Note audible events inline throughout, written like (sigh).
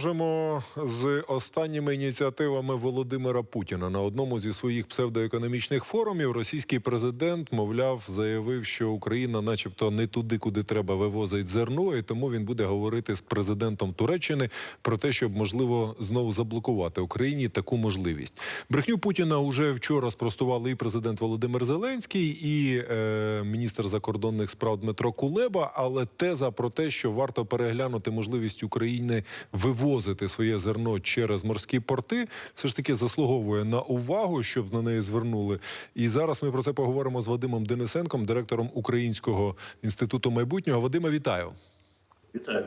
Можемо з останніми ініціативами Володимира Путіна на одному зі своїх псевдоекономічних форумів російський президент, мовляв, заявив, що Україна, начебто, не туди, куди треба, вивозить зерно, і тому він буде говорити з президентом Туреччини про те, щоб можливо знову заблокувати Україні таку можливість. Брехню Путіна уже вчора спростували і президент Володимир Зеленський, і е, міністр закордонних справ Дмитро Кулеба. Але теза про те, що варто переглянути можливість України вивозити своє зерно через морські порти, все ж таки заслуговує на увагу, щоб на неї звернули. І зараз ми про це поговоримо з Вадимом Денисенком, директором Українського інституту майбутнього. Вадима, вітаю. Вітаю.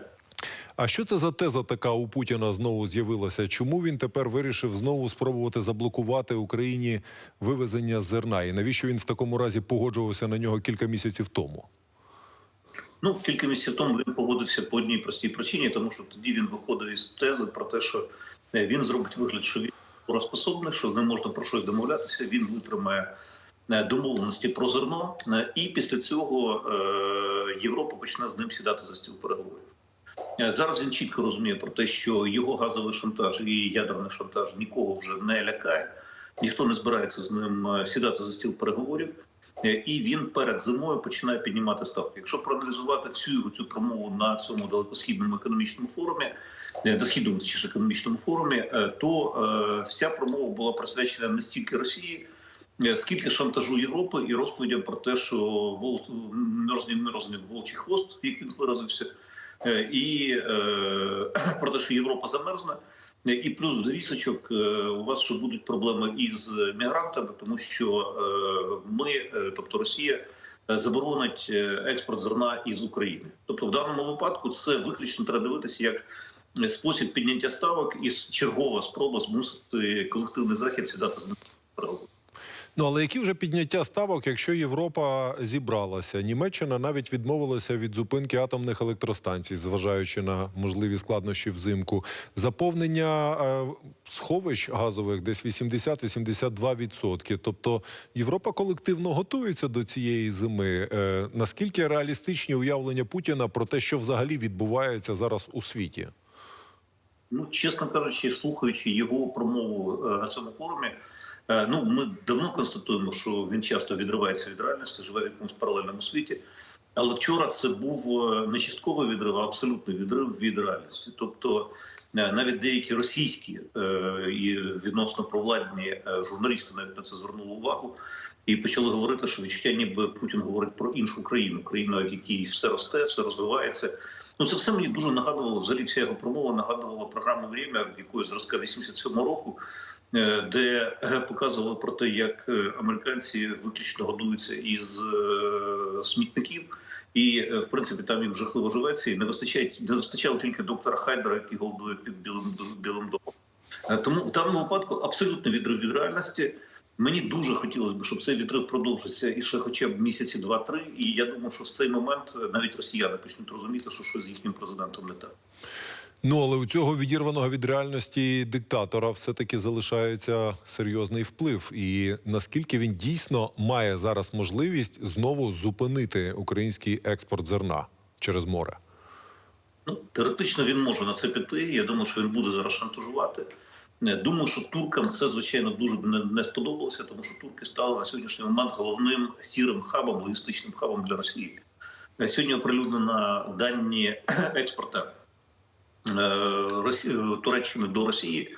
А що це за теза така у Путіна знову з'явилася? Чому він тепер вирішив знову спробувати заблокувати Україні вивезення зерна? І навіщо він в такому разі погоджувався на нього кілька місяців тому? Ну, кілька місяців тому він погодився по одній простій причині, тому що тоді він виходив із тези про те, що е, він зробить вигляд, що він розпособний, що з ним можна про щось домовлятися. Він витримає е, домовленості про зерно, е, і після цього Європа почне з ним сідати за стіл переговорів. Зараз він чітко розуміє про те, що його газовий шантаж і ядерний шантаж нікого вже не лякає. Ніхто не збирається з ним сідати за стіл переговорів. Е, І він перед зимою починає піднімати ставки. Якщо проаналізувати всю цю промову на цьому далекосхідному економічному форумі, е, досхідному точніше економічному форумі, е, то вся промова була присвячена не стільки Росії, скільки шантажу Європи і розповідям про те, що вол мерзне мерзне волчий хвост, як він виразився, і е, (clears throat) про те, що Європа замерзне. Е, І плюс в довісочок е, у вас ще будуть проблеми із мігрантами, тому що е, ми, е, тобто Росія, е, заборонить е, експорт зерна із України. Тобто, в даному випадку це виключно треба дивитися як е, спосіб підняття ставок і чергова спроба змусити колективний захід сідати з переговорів. Ну але які вже підняття ставок, якщо Європа зібралася? Німеччина навіть відмовилася від зупинки атомних електростанцій, зважаючи на можливі складнощі взимку. Заповнення е, сховищ газових десь 80-82%. Тобто Європа колективно готується до цієї зими. Е, наскільки реалістичні уявлення Путіна про те, що взагалі відбувається зараз у світі? Ну, чесно кажучи, слухаючи його промову е, на цьому форумі, е, ну ми давно констатуємо, що він часто відривається від реальності, живе в якомусь паралельному світі. Але вчора це був е, не частковий відрив, а абсолютний відрив від реальності. Тобто навіть деякі російські і відносно провладні журналісти навіть на це звернули увагу і почали говорити, що відчуття, ніби Путін говорить про іншу країну, країну, в якій все росте, все розвивається. Ну це все мені дуже нагадувало. Взагалі вся його промова нагадувала програму «Время», в якої зразка 87 року, е, де е, показували про те, як е, американці виключно годуються із смітників. І в принципі там їм жахливо живеться, і не вистачає не вистачало тільки доктора Хайдера, який голодує під білим білим домом. Тому в даному випадку абсолютно відрив від реальності. Мені дуже хотілося б, щоб цей відрив продовжився і ще хоча б місяці два-три. І я думаю, що в цей момент е, навіть росіяни почнуть розуміти, що щось з їхнім президентом не так. Ну але у цього відірваного від реальності диктатора все-таки залишається серйозний вплив. І наскільки він дійсно має зараз можливість знову зупинити український експорт зерна через море? Ну, теоретично він може на це піти. Я думаю, що він буде зараз шантажувати. Думаю, що туркам це звичайно дуже б не, сподобалося, тому що турки стали на сьогоднішній момент головним сірим хабом, логістичним хабом для Росії. Е, Сьогодні оприлюднено дані (clears throat) експорту е, Туреччини до Росії.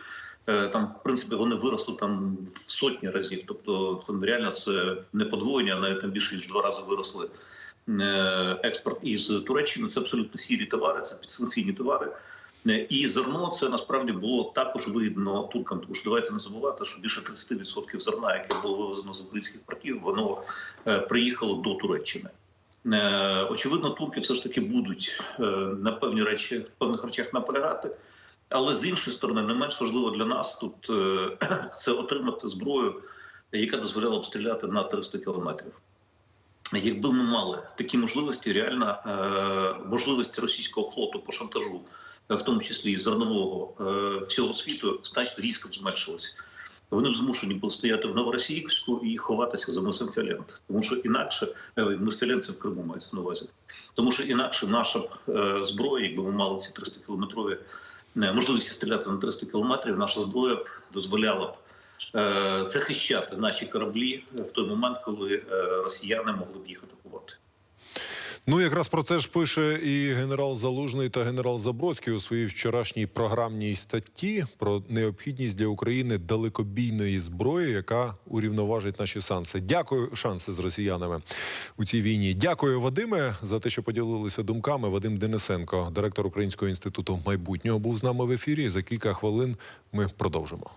Е, Там, в принципі, вони виросли там в сотні разів. Тобто, там реально це не подвоєння, а навіть там більше ніж два рази виросли е, експорт із Туреччини. Це абсолютно сірі товари, це підсанкційні товари. Е, І зерно це насправді було також вигідно туркам, тому що давайте не забувати, що більше 30% зерна, яке було вивезено з українських портів, воно е, приїхало до Туреччини. Е, Очевидно, турки все ж таки будуть на певні речі, певних речах наполягати. Але з іншої сторони, не менш важливо для нас тут (clears throat) це отримати зброю, яка дозволяла б стріляти на 300 кілометрів. Якби ми мали такі можливості, реально е, можливості російського флоту по шантажу, в тому числі і зернового е, всього світу, значно різко б зменшилися. вони б змушені були стояти в Новоросійську і ховатися за мисом Фіолент. Тому що інакше е, мис Фіолент це в Криму мається на увазі. Тому що інакше наша е, зброя, якби ми мали ці 300 кілометрові можливості стріляти на 300 кілометрів, наша зброя б дозволяла б захищати наші кораблі в той момент, коли росіяни могли б їх атакувати. Ну, якраз про це ж пише і генерал Залужний та генерал Забродський у своїй вчорашній програмній статті про необхідність для України далекобійної зброї, яка урівноважить наші шанси. Дякую, шанси з росіянами у цій війні. Дякую, Вадиме, за те, що поділилися думками. Вадим Денисенко, директор Українського інституту майбутнього, був з нами в ефірі. За кілька хвилин ми продовжимо.